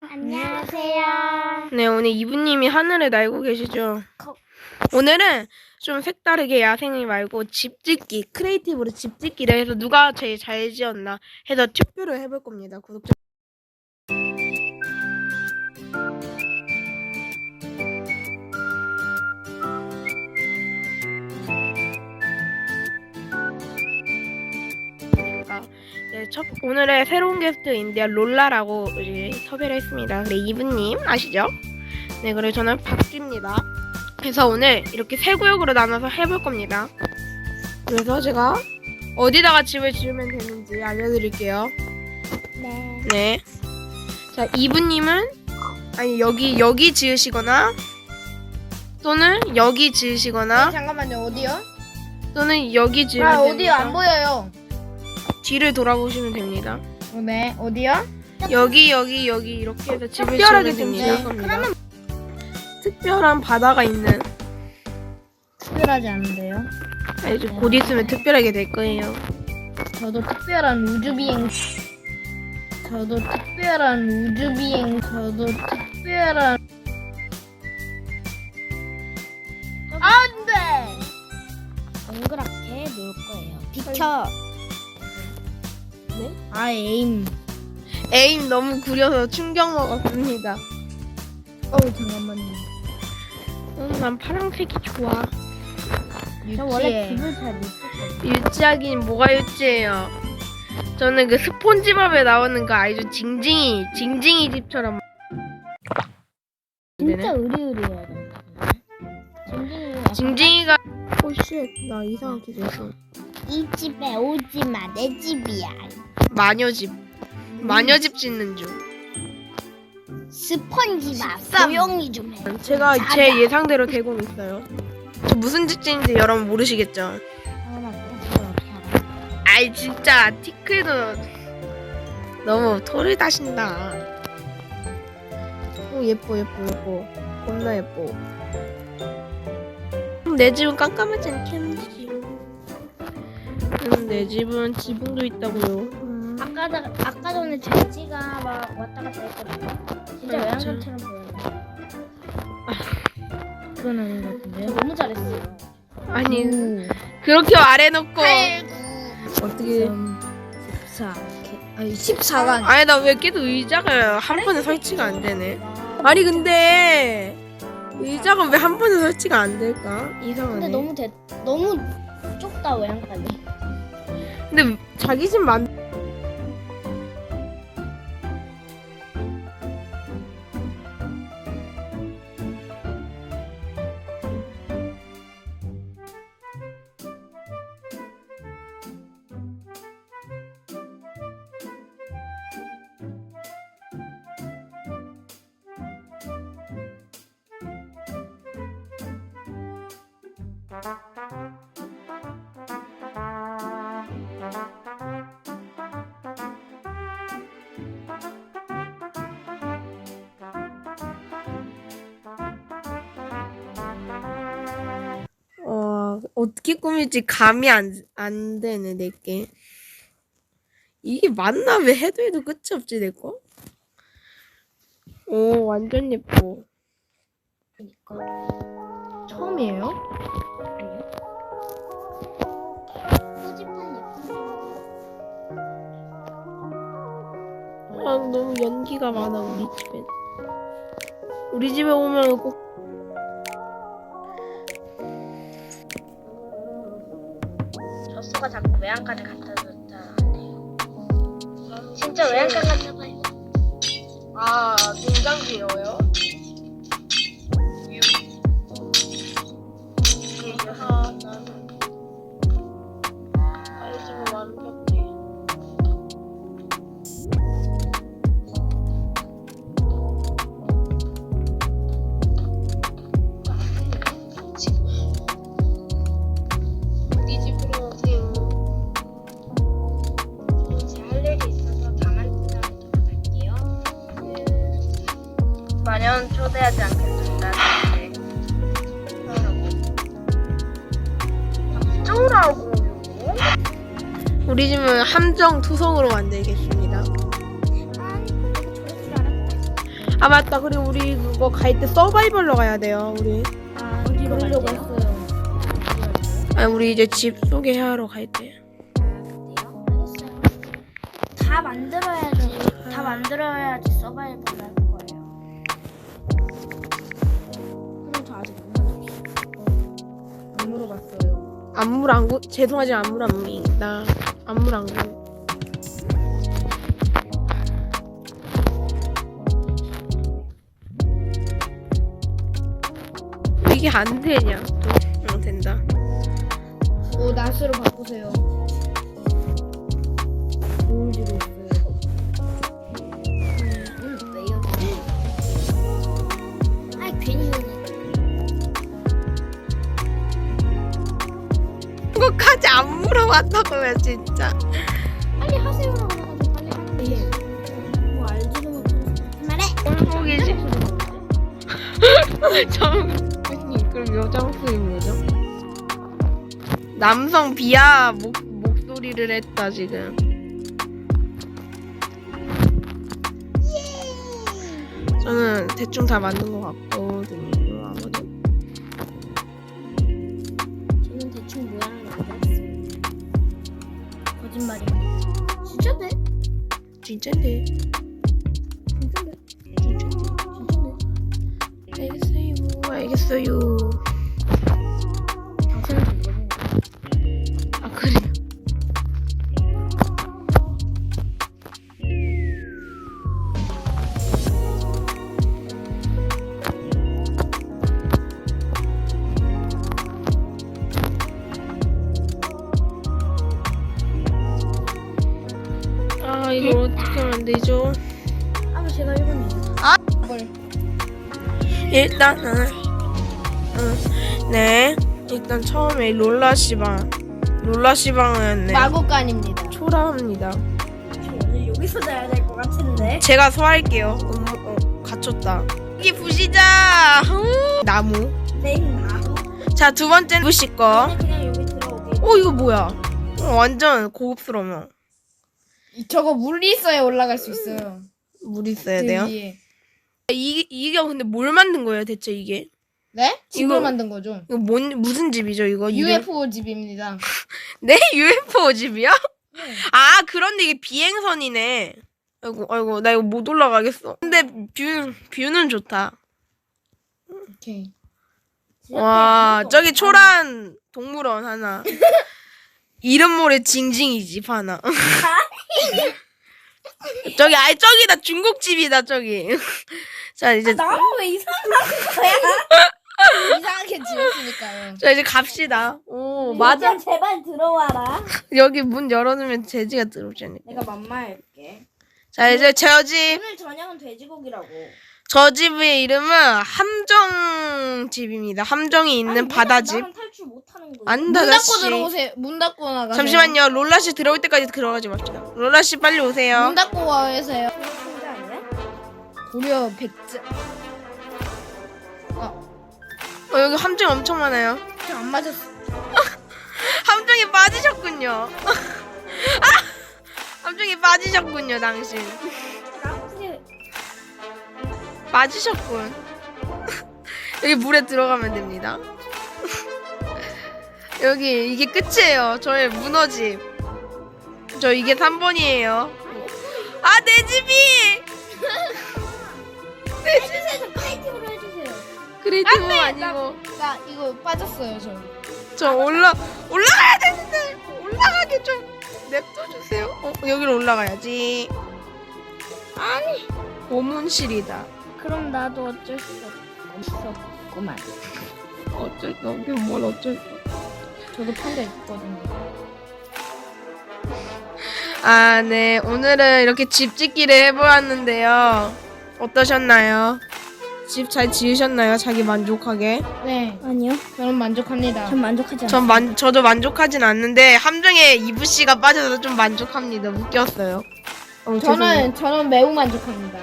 안녕하세요. 네, 오늘 이브님이 하늘을 날고 계시죠? 거- 오늘은 좀 색다르게 야생이 말고 집 짓기, 크리에이티브로 집 짓기를 해서 누가 제일 잘 지었나 해서 투표를 해볼 겁니다. 구독자. 첫, 오늘의 새로운 게스트인데요. 롤라라고 이제 섭외를 했습니다. 그래, 이브님 아시죠? 네, 그리고 저는 박쥐입니다. 그래서 오늘 이렇게 세 구역으로 나눠서 해볼 겁니다. 그래서 제가 어디다가 집을 지으면 되는지 알려드릴게요. 네. 네. 자, 이브님은 아니 여기 여기 지으시거나 또는 여기 지으시거나 잠깐만요 어디요? 또는 여기 지으면 아 어디요 됩니다. 안 보여요. 뒤를 돌아보시면 됩니다. 어, 네 어디요? 여기 여기 여기 이렇게 해서 집을 특별하게 지으면 됩니다. 겁니다. 특별한 바다가 있는 특별하지 않은데요. 아, 이제 곧 있으면 특별하게 될 거예요. 저도 특별한 우주 비행. 저도 특별한 우주 비행. 저도 특별한. 안돼. 동그랗게 놓을 거예요. 비켜. 아 에임. 에임 너무 구려서 충격 먹었습니다. 어우 잠깐만요. 음, 난 파란색이 좋아. 저 원래 유치해. 집을 잘못 짓거든요. 유치하긴 뭐가 유치해요. 저는 그 스폰지밥에 나오는 그 아이죠 징징이 징징이 집처럼. 진짜 의리의리해야 된다. 징징이. 징징이가 오 쉣 나 이상하게 됐어. 이 집에 오지 마. 내 집이야. 마녀집 마녀집 짓는 중. 스펀지밥. 십삼. 조용히 좀 해. 제가 제 예상대로 되고 있어요. 저 무슨 집 짓는지 여러분 모르시겠죠? 아? 아이 진짜 티클도 너무 토를 다신다. 오 예뻐 예뻐 예뻐 겁나 예뻐. 음, 내 집은 깜깜하지 않겠지. 음, 내 집은 지붕도 있다고요. 음. 아까 전- 아까 전에 돼지가 막 왔다 갔다 했거든요. 진짜 네, 외양간처럼 보여요. 그건 아닌 것저 같은데요. 너무 잘했어요. 아니 오. 그렇게 말해놓고 어떻게? 14. 아니 14가 아니 나 왜 계속 의자가 한 번에 설치가 안 되네. 아니 근데 의자가 왜 한 번에 설치가 안 될까? 이상하네. 근데 너무 대 너무 좁다 외양간이. 근데 자기 집 만. 어 어떻게 꾸밀지 감이 안 안 되네 내게. 이게 맞나 왜 해도 해도 끝이 없지 내 거? 오 완전 예뻐. 처음이에요? 소집한 예쁜 아 너무 연기가 많아 우리 집엔. 우리 집에 오면 꼭 외양간을 갖다 줬잖아요. 진짜 외양간 같아 봐요. 아, 된장 귀여워요? 우리 집은 함정 투성으로 만들겠습니다. 아 맞다. 그리고 우리 그거 갈 때 서바이벌로 가야 돼요. 우리. 아, 어디로 갈게요? 했어요. 아 우리 이제 집 소개하러 갈 때. 다 만들어야지. 다 만들어야지 서바이벌 할 거예요. 그럼 저 아직 못 물어봤어요. 안 물어봤어요. 안물 안구 죄송하지 안물 안무 나 안물 안구. 이게 안 되냐? 응 된다. 오 낫으로 바꾸세요. 좋은지도 안 물어봤다고요 진짜. 빨리 하세요라고 해가지고 빨리 하는데 뭐 알지도 못하면서 말해. 꼴보기지. 정 그럼 여자 목소리는 뭐죠? 남성 비하 목 목소리를 했다 지금. 저는 대충 다 만든 것 같거든요. 진짠데. 진짜네? 진짠데. 진짜네? 알겠어요. 알겠어요. 일단은 응, 네 일단 처음에 롤라 시방 롤라 시방은 네, 마구간입니다. 초라합니다. 오늘 여기서 자야 될 것 같은데? 제가 소화할게요. 음, 어, 갇혔다. 여기 부시자. 후. 나무. 냉나무? 자두 번째 부시 거. 그냥 여기 들어오게. 어 이거 뭐야? 어, 완전 고급스러워. 이- 저거 물이 있어야 올라갈 수 있어요. 물 있어야 그 돼요. 위에. 이게 이게 근데 뭘 만든 거예요 대체 이게? 네? 집을 이거- 만든 거죠. 이거 뭔 무슨 집이죠 이거? 이름? UFO 집입니다. 네 UFO 집이야? 아 그런데 이게 비행선이네. 아이고 아이고 나 이거 못 올라가겠어. 근데 뷰 뷰는 좋다. 오케이. 와 저기 초란 동물원 하나. 이름 모래 징징이 집 하나. 저기 아이 저기다 중국집이다 저기. 자 이제 나무 왜 이상한 거야? 이상하게 지었으니까요. 자 이제 갑시다. 오 맞아. 제발 들어와라. 여기 문 열어두면 돼지가 들어오지 않을까. 내가 만마할게. 자 이제 저 집. 오늘 저녁은 돼지고기라고. 저 집의 이름은 함정 집입니다. 함정이 있는 아니, 바다집. 나는 탈출 못하는 거야. 안다 문 닫고 다시. 들어오세요. 문 닫고 나가세요. 잠시만요. 롤라 씨 들어올 때까지 들어가지 맙시다. 롤라 씨 빨리 오세요. 문 닫고 와세요. 아니야? 고려 백자. 어, 여기 함정 엄청 많아요. 안 맞았어. 함정에 빠지셨군요. 아! 함정에 빠지셨군요, 당신. 빠지셨군. 여기 물에 들어가면 됩니다. 여기 이게 끝이에요. 저의 문어집. 저 이게 3번이에요. 아, 내 집이! 해주세요. 파이팅으로 해주세요. 크리에이티브 아니고. 나 이거 빠졌어요 저. 저 올라, 올라가야 되는데! 올라가게 좀 냅둬 주세요. 어, 여기로 올라가야지. 아니. 고문실이다. 그럼 나도 어쩔 수 없 었구만. 어쩔 수 없게 뭘 어쩔 저도 판자 있거든요. 아, 네. 오늘은 이렇게 집 짓기를 해보았는데요. 어떠셨나요? 집 잘 지으셨나요? 자기 만족하게? 네, 아니요. 저는 만족합니다. 전 만족하지 않아요. 전 만, 저도 만족하진 않는데, 함정에 이브 씨가 빠져서 좀 만족합니다. 웃겼어요. 어, 죄송해요. 저는 저는 매우 만족합니다.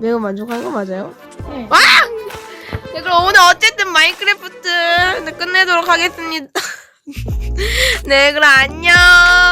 매우 만족한 거 맞아요? 네. 와! 네, 그럼 오늘 어쨌든 마인크래프트 네, 끝내도록 하겠습니다. 네, 그럼. 안녕.